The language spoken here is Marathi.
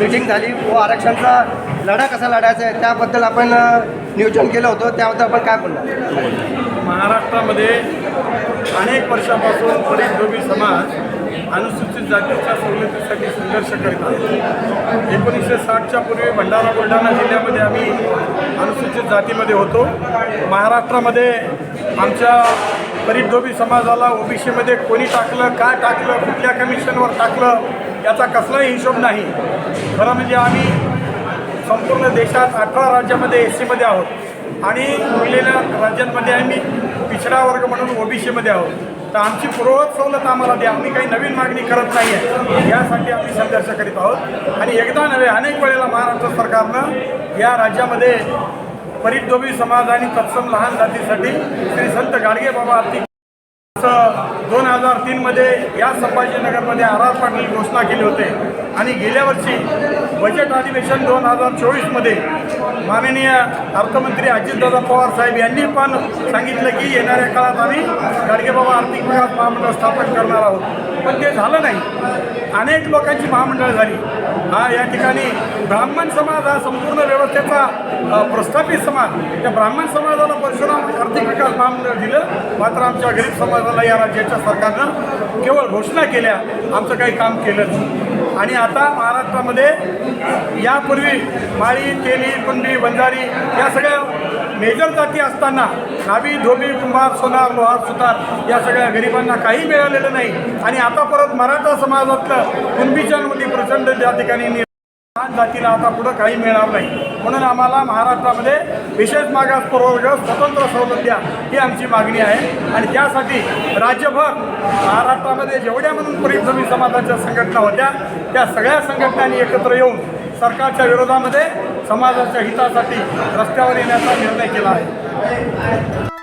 मीटिंग झाली. व आरक्षणचा लढा कसा लढायचा आहे त्याबद्दल आपण नियोजन केलं होतं. त्याबद्दल आपण काय बोलणार? महाराष्ट्रामध्ये अनेक वर्षापासून परिधोबी समाज अनुसूचित जातीच्या सवलतीसाठी संघर्ष करीत आहे. एकोणीसशे साठच्या पूर्वी भंडारा बुलढाणा जिल्ह्यामध्ये आम्ही अनुसूचित जातीमध्ये होतो. महाराष्ट्रामध्ये आमच्या परिधोबी समाजाला ओबीसीमध्ये कोणी टाकलं काय टाकलं कुठल्या कमिशनवर टाकलं याचा कसलाही हिशोब नाही. खरं म्हणजे आम्ही संपूर्ण देशात अठरा राज्यामध्ये एस सीमध्ये आहोत. आणि उरलेल्या राज्यांमध्ये आम्ही पिछडा वर्ग म्हणून ओबीसीमध्ये आहोत. तर आमची पूर्ववत सवलत आम्हाला द्या. आम्ही काही नवीन मागणी करत नाही आहे. यासाठी आम्ही संघर्ष करीत आहोत. आणि एकदा नव्हे अनेक वेळेला महाराष्ट्र सरकारनं या राज्यामध्ये परितोबी समाज आणि तत्सम लहान जातीसाठी श्री संत गाडगे बाबा आर्थिक दोन हजार तीनमध्ये या संभाजीनगरमध्ये आर आर पाटील घोषणा केली होते. आणि गेल्या वर्षी बजेट अधिवेशन दोन हजार चोवीसमध्ये माननीय अर्थमंत्री अजितदादा पवार साहेब यांनी पण सांगितलं की येणाऱ्या काळात आम्ही गाडगेबाबा आर्थिक विकास महामंडळ स्थापन करणार आहोत. पण ते झालं नाही. अनेक लोकांची महामंडळ झाली. हा या ठिकाणी ब्राह्मण समाज हा संपूर्ण व्यवस्थेचा प्रस्थापित समाज. त्या ब्राह्मण समाजाला परशुराम आर्थिक विकास महामंडळ दिलं. मात्र आमच्या गरीब समाजाला या राज्याच्या सरकारनं केवळ घोषणा केल्या आमचं काही काम केलं नाही आणि आता महाराष्ट्रामध्ये यापूर्वी माळी तेली कुंडी बंजारी या सगळ्या मेजर जाती असताना नाभी धोबी कुंभार सोनार लोहार सुतार या सगळ्या गरिबांना काही मिळालेलं नाही. आणि आता परत मराठा समाजातलं कुणबीच्यांमध्ये प्रचंड त्या ठिकाणी जातीला आता पुढं काही मिळणार नाही. म्हणून आम्हाला महाराष्ट्रामध्ये विशेष मागास प्रवर्ग स्वतंत्र सवलत द्या ही आमची मागणी आहे. आणि त्यासाठी राज्यभर महाराष्ट्रामध्ये जेवढ्या म्हणून परिश्रमी समाजाच्या संघटना होत्या त्या सगळ्या संघटनांनी एकत्र येऊन सरकारच्या विरोधामध्ये समाजाच्या हितासाठी रस्त्यावर येण्याचा निर्णय केला आहे.